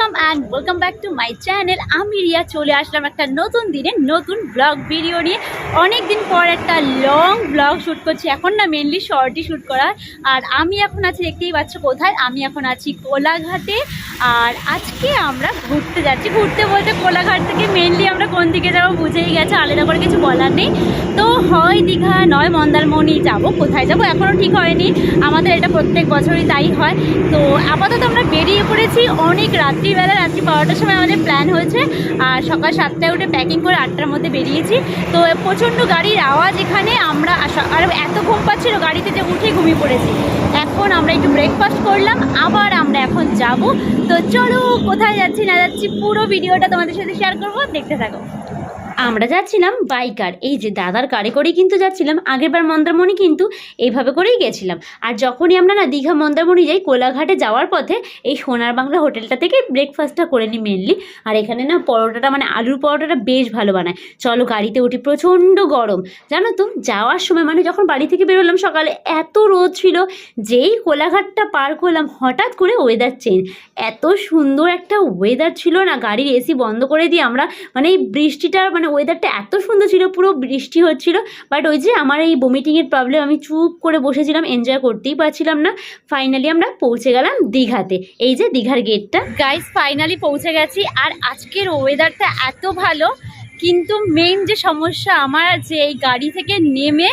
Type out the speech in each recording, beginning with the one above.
Welcome and welcome back to my channel আমি রিয়া চলে আসলাম একটা নতুন দিনে, নতুন ব্লগ ভিডিও নিয়ে। অনেক দিন পর একটা লং ব্লগ শ্যুট করছি। এখন না মেনলি শর্টই শ্যুট করার। আর আমি এখন আছি, দেখতেই পাচ্ছ কোথায়? আমি এখন আছি কোলাঘাটে। আর আজকে আমরা ঘুরতে যাচ্ছি। ঘুরতে বলতে কোলাঘাট থেকে মেনলি আমরা কোন দিকে যাব বুঝেই গেছে, আলাদা করে কিছু বলার নেই। তো হয় দীঘা, নয় মন্দারমণি যাব। কোথায় যাব এখনও ঠিক হয়নি। আমাদের এটা প্রত্যেক বছরই তাই হয়। তো আপাতত আমরা বেরিয়ে পড়েছি। অনেক রাত্রিবেলা, রাত্রি বারোটার সময় আমাদের প্ল্যান হয়েছে। আর সকাল সাতটায় উঠে প্যাকিং করে আটটার মধ্যে বেরিয়েছি। তো প্রচণ্ড গাড়ির আওয়াজ এখানে। আমরা আর এত ঘুম পাচ্ছিল গাড়িতে যে উঠে ঘুমিয়ে পড়েছি। এখন আমরা একটু ব্রেকফাস্ট করলাম। আবার আমরা এখন যাব। তো চলো, কোথায় যাচ্ছি না যাচ্ছি পুরো ভিডিওটা তোমাদের সাথে শেয়ার করব। দেখতে থাকো। আমরা যাচ্ছিলাম বাইকার। এই যে দাদার কারে করেই কিন্তু যাচ্ছিলাম। আগেরবার মন্দারমণি কিন্তু এইভাবে করেই গেছিলাম। আর যখনই আমরা না দীঘা মন্দারমণি যাই, কোলাঘাটে যাওয়ার পথে এই সোনার বাংলা হোটেলটা থেকে ব্রেকফাস্টটা করে নিই মেনলি আর এখানে না পরোটাটা মানে আলুর পরোটাটা বেশ ভালো বানায়। চলো গাড়িতে উঠি, প্রচণ্ড গরম। জানো তো, যাওয়ার সময় মানে যখন বাড়ি থেকে বেরোলাম, সকালে এত রোদ ছিল যেই কোলাঘাটটা পার করলাম, হঠাৎ করে ওয়েদার চেঞ্জ এত সুন্দর একটা ওয়েদার ছিল না, গাড়ির এসি বন্ধ করে দিয়ে আমরা মানে এই বৃষ্টিটার মানে ওয়েদারটা এত সুন্দর ছিল, পুরো বৃষ্টি হচ্ছিল বাট ওই যে আমার এই বমিটিংয়ের প্রবলেম আমি চুপ করে বসেছিলাম এনজয় করতেই পারছিলাম না। ফাইনালি আমরা পৌঁছে গেলাম দীঘাতে। এই যে দীঘার গেটটা গাইজ ফাইনালি পৌঁছে গেছি, আর আজকের ওয়েদারটা এত ভালো, কিন্তু মেইন যে সমস্যা আমার, যে এই গাড়ি থেকে নেমে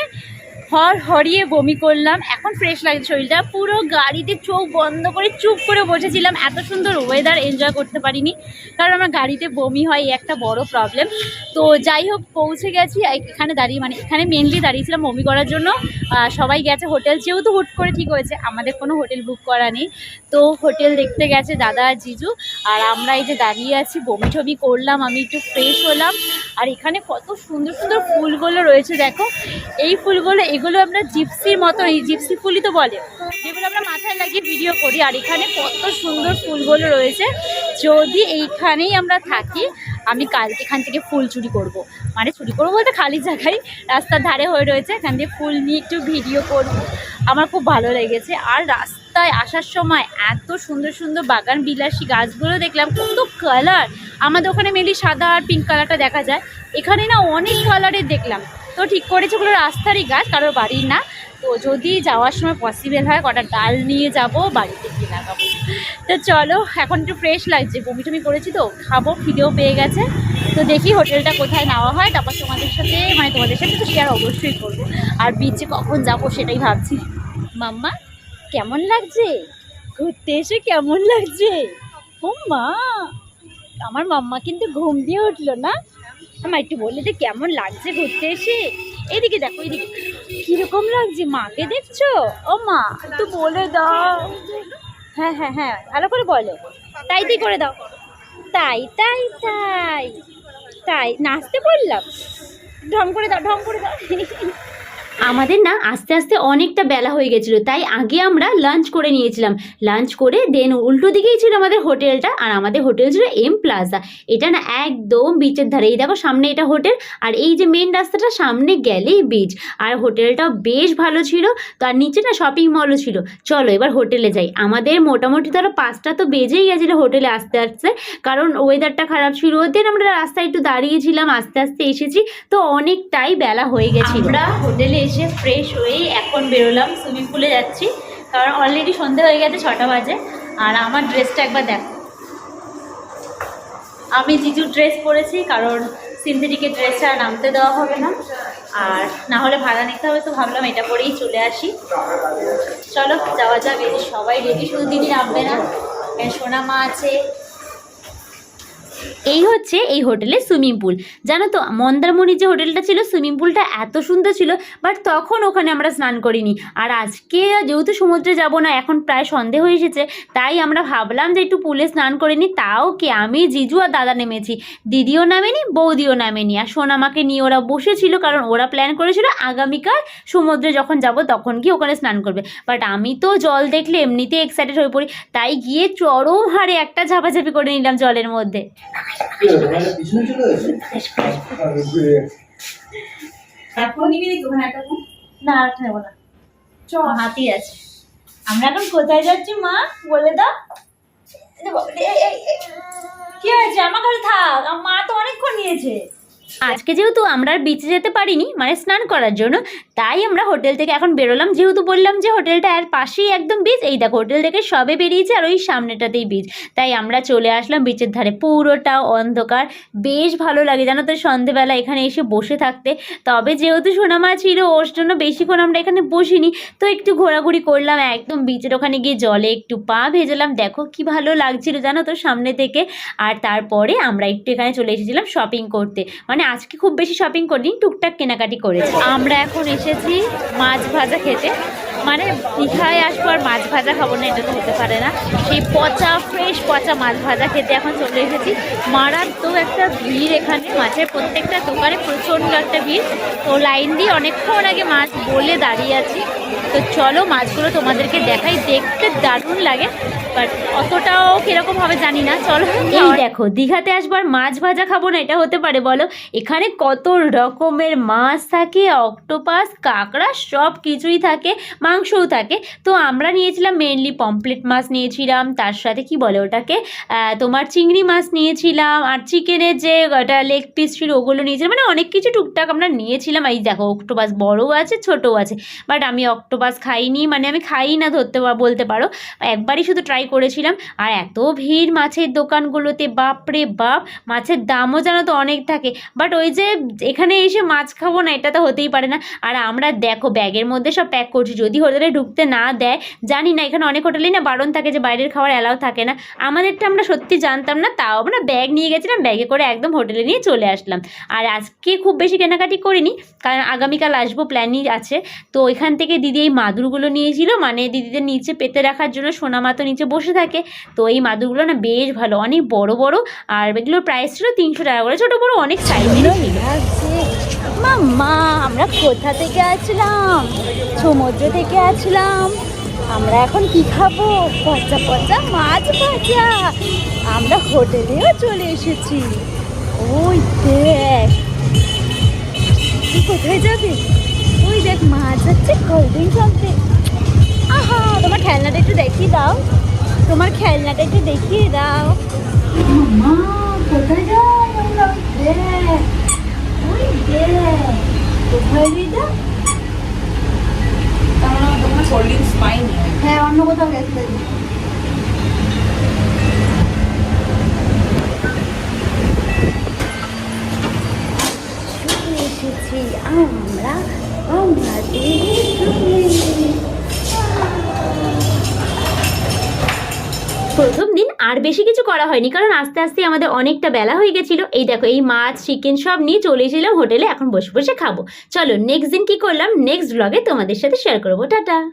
হর হরিয়ে বমি করলাম, এখন ফ্রেশ লাগছে শরীরটা। পুরো গাড়িতে চোখ বন্ধ করে চুপ করে বসেছিলাম। এত সুন্দর ওয়েদার এনজয় করতে পারিনি, কারণ আমার গাড়িতে বমি হয় একটা বড় প্রবলেম তো যাই হোক, পৌঁছে গেছি এখানে দাঁড়িয়ে মানে এখানে মেনলি দাঁড়িয়েছিলাম বমি করার জন্য। সবাই গেছে হোটেল যেহেতু হুট করে ঠিক হয়েছে, আমাদের কোনো হোটেল বুক করা নেই। তো হোটেল দেখতে গেছে দাদা জিজু, আর আমরা এই যে দাঁড়িয়ে আছি বমি ছবি করলাম, আমি একটু ফ্রেশ হলাম। আর এখানে কত সুন্দর সুন্দর ফুলগুলো রয়েছে, দেখো। এই ফুলগুলো, এগুলো আমরা জিপসির মতো, এই জিপসি ফুলই তো বলে, যেগুলো আমরা মাথায় লাগিয়ে ভিডিও করি। আর এখানে কত সুন্দর ফুলগুলো রয়েছে। যদি এইখানেই আমরা থাকি, আমি কালকে এখান থেকে ফুল চুরি করব। মানে চুরি করব বলতে খালি জায়গায় রাস্তার ধারে হয়ে রয়েছে, এখান দিয়ে ফুল নিয়ে একটু ভিডিও করব। আমার খুব ভালো লেগেছে। আর রাস্তায় আসার সময় এত সুন্দর সুন্দর বাগান বিলাসী গাছগুলো দেখলাম, কত কালার আমাদের ওখানে মেনলি সাদা আর পিঙ্ক কালারটা দেখা যায়। এখানে না অনেক কালারের দেখলাম। তো ঠিক করেছে ওগুলো রাস্তারই গাছ, কারোর বাড়ির না। তো যদি যাওয়ার সময় পসিবল হয়, কটা ডাল নিয়ে যাব, বাড়িতে গিয়ে লাগাবো। তো চলো, এখন একটু ফ্রেশ লাগছে। বমি টমি করেছি তো, খাব, খিদেও পেয়ে গেছে। তো দেখি হোটেলটা কোথায় নেওয়া হয়, তারপর তোমাদের সাথে মানে তোমাদের সাথে তো শেয়ার অবশ্যই করব। আর বিচে কখন যাব সেটাই ভাবছি। মাম্মা, কেমন লাগছে? ঘুরতে এসে কেমন লাগছে? ও মা! আমার মাম্মা কিন্তু ঘুম দিয়ে উঠল না। আমার একটু বললে যে কেমন লাগছে ঘুরতে এসে? এদিকে দেখো, এদিকে। কীরকম লাগছে? মাকে দেখছ? ও মা, একটু বলে দাও। হ্যাঁ হ্যাঁ হ্যাঁ ভালো করে বলো। তাই তাই করে দাও। তাই তাই তাই। তাই, নাচতে বললাম? ঢং করে দাও, ঢং করে দাও। আমাদের না আস্তে আস্তে অনেকটা বেলা হয়ে গেছিল, তাই আগে আমরা লাঞ্চ করে নিয়েছিলাম। লাঞ্চ করে দেন উল্টো দিকেই ছিল আমাদের হোটেলটা আর আমাদের হোটেল ছিল এম প্লাজা এটা না একদম বিচের ধারে। এই দেখো সামনে এটা হোটেল আর এই যে মেন রাস্তাটা সামনে গেলেই বিচ আর হোটেলটাও বেশ ভালো ছিল, তার নিচে না শপিং মলও ছিল। চলো এবার হোটেলে যাই। আমাদের মোটামুটি ধরো পাঁচটা তো বেজেই গেছিল হোটেলে আসতে আসতে, কারণ ওয়েদারটা খারাপ ছিল। দেন আমরা রাস্তায় একটু দাঁড়িয়েছিলাম, আস্তে আস্তে এসেছি, তো অনেকটাই বেলা হয়ে গেছিল। আমরা হোটেলে এসে ফ্রেশ হয়েই এখন বেরোলাম সুইমিং পুলে যাচ্ছি। কারণ অলরেডি সন্ধে হয়ে গেছে, ছটা বাজে। আর আমার ড্রেসটা একবার দেখো। আমি জিজু ড্রেস পরেছি, কারণ সিনথেটিকের ড্রেসটা নামতে দেওয়া হবে না। আর না হলে ভাড়া নিতে হবে, তো ভাবলাম এটা পরেই চলে আসি। চলো, যাওয়া যাবে সবাই রেডি শুধু দিদি নামবে না। সোনা মা আছে। এই হচ্ছে এই হোটেলের সুইমিং পুল। জানো তো, মন্দারমণি যে হোটেলটা ছিল, সুইমিং পুলটা এত সুন্দর ছিল, বাট তখন ওখানে আমরা স্নান করিনি। আর আজকে যেহেতু সমুদ্রে যাব না, এখন প্রায় সন্ধে হয়ে এসেছে, তাই আমরা ভাবলাম যে একটু পুলে স্নান করে নিই। তাও কি, আমি, জিজু আর দাদা নেমেছি। দিদিও নামেনি, বৌদিও নামেনি। আর সোনামাকে নিয়ে ওরা বসেছিল, কারণ ওরা প্ল্যান করেছিল আগামীকাল সমুদ্রে যখন যাব, তখন কি ওখানে স্নান করবে। বাট আমি তো জল দেখলে এমনিতে এক্সাইটেড হয়ে পড়ি, তাই গিয়ে চরম হারে একটা ঝাপাঝাপি করে নিলাম জলের মধ্যে। না আর নেব না চ হাতি আছে আমরা এখন কোথায় যাচ্ছি মা বলে দাও কি হয়েছে? আমার কাছে থাক। মা তো অনেকক্ষণ নিয়েছে। আজকে যেহেতু আমরা আর বিচে যেতে পারিনি মানে স্নান করার জন্য, তাই আমরা হোটেল থেকে এখন বেরোলাম। যেহেতু বললাম যে হোটেলটা এর পাশেই একদম বিচ এই দেখো হোটেল থেকে সবে বেরিয়েছে আর ওই সামনেটাতেই বিচ তাই আমরা চলে আসলাম বিচের ধারে। পুরোটা অন্ধকার। বেশ ভালো লাগে জানো তো সন্ধেবেলা এখানে এসে বসে থাকতে। তবে যেহেতু সোনামা ছিল, ওর জন্য বেশিক্ষণ আমরা এখানে বসিনি। তো একটু ঘোরাঘুরি করলাম, একদম বিচের ওখানে গিয়ে জলে একটু পা ভেজালাম। দেখো কি ভালো লাগছিল জানো তো সামনে থেকে। আর তারপরে আমরা একটু এখানে চলে এসেছিলাম শপিং করতে। মানে আজকে খুব বেশি শপিং করিনি, টুকটাক কেনাকাটি করেছি। আমরা এখন এসেছি মাছ ভাজা খেতে। মানে দীঘায় আসব আর মাছ ভাজা খাব না, এটা তো হতে পারে না। সেই পচা ফ্রেশ পচা মাছ ভাজা খেতে এখন চলে এসেছি। মারাত্মক একটা ভিড় এখানে মাছের প্রত্যেকটা দোকানে প্রচণ্ড একটা ভিড়। তো লাইন দিয়ে অনেকক্ষণ আগে মাছ বলে দাঁড়িয়ে আছি। তো চলো মাছগুলো তোমাদেরকে দেখাই, দেখতে দারুণ লাগে। বাট অতটাও কীরকম হবে জানি না চলো এই দেখো দীঘাতে আসবার মাছ ভাজা খাব না এটা হতে পারে বলো? এখানে কত রকমের মাছ থাকে অক্টোপাস কাঁকড়া সব কিছুই থাকে মাংসও থাকে। তো আমরা নিয়েছিলাম মেনলি পমপ্লেট মাছ নিয়েছিলাম তার সাথে কি বলে ওটাকে? তোমার চিংড়ি মাছ নিয়েছিলাম আর চিকেনের যে ওটা লেগ পিস ছিল ওগুলো নিয়েছিলাম মানে অনেক কিছু টুকটাক আমরা নিয়েছিলাম। এই দেখো অক্টোপাস বড়ও আছে ছোটও আছে বাট আমি অক্টোপাস খাইনি মানে আমি খাই না ধরতে বলতে পারো। একবারই শুধু ট্রাই করেছিলাম। আর এত ভিড় মাছের দোকানগুলোতে, বাপরে বাপ! মাছের দামও জানো তো অনেক থাকে। বাট ওই যে এখানে এসে মাছ খাব না, এটা তো হতেই পারে না। আর আমরা দেখো, ব্যাগের মধ্যে সব প্যাক করছি। যদি হোটেলে ঢুকতে না দেয়, জানি না, এখানে অনেক হোটেলেই না বারণ থাকে যে বাইরের খাবার অ্যালাউ থাকে না। আমাদেরটা আমরা সত্যি জানতাম না, তাও আমরা ব্যাগ নিয়ে গেছিলাম, ব্যাগে করে একদম হোটেলে নিয়ে চলে আসলাম। আর আজকে খুব বেশি কেনাকাটি করিনি, কারণ আগামীকাল আসব প্ল্যানই আছে। তো ওইখান থেকে দিদি এই মাদুরগুলো নিয়েছিল মানে দিদিদের নিচে পেতে রাখার জন্য সোনামা নিচে বসে থাকে। তো এই মাদুরগুলো না বেশ ভালো, অনেক বড় বড়। আর এগুলোর প্রাইস ছিল তিনশো টাকা করে। ছোটো বড়ো অনেক সাইজেরও ছিল। মাম্মা আমরা কোথা থেকে আসলাম? সমুদ্র থেকে আসলাম। আমরা এখন কি খাব? পচা পচা মাছ ভাজা। আমরা হোটেলেও চলে এসেছি। ওই দেখ। তুই কোথায় যাবে? ওই দেখ, মাছ যাচ্ছে কোল্ড ড্রিঙ্কস আনতে আহা, তোমার খেলনাটা একটু দেখিয়ে দাও। তোমার খেলনাটা একটু দেখিয়ে দাও। হ্যাঁ অন্য কোথাও গেছে এসেছি আমরা আমাদের আর বেশি কিছু করা হয়নি, কারণ আস্তে আস্তে আমাদের অনেকটা বেলা হয়ে গেছিল। এই দেখো, এই মাছ চিকেন সব নিয়ে চলে এসেছিলাম হোটেলে, এখন বসে বসে খাব। চলো নেক্সট দিন কী করলাম? নেক্সট ব্লগে তোমাদের সাথে শেয়ার করব। টাটা!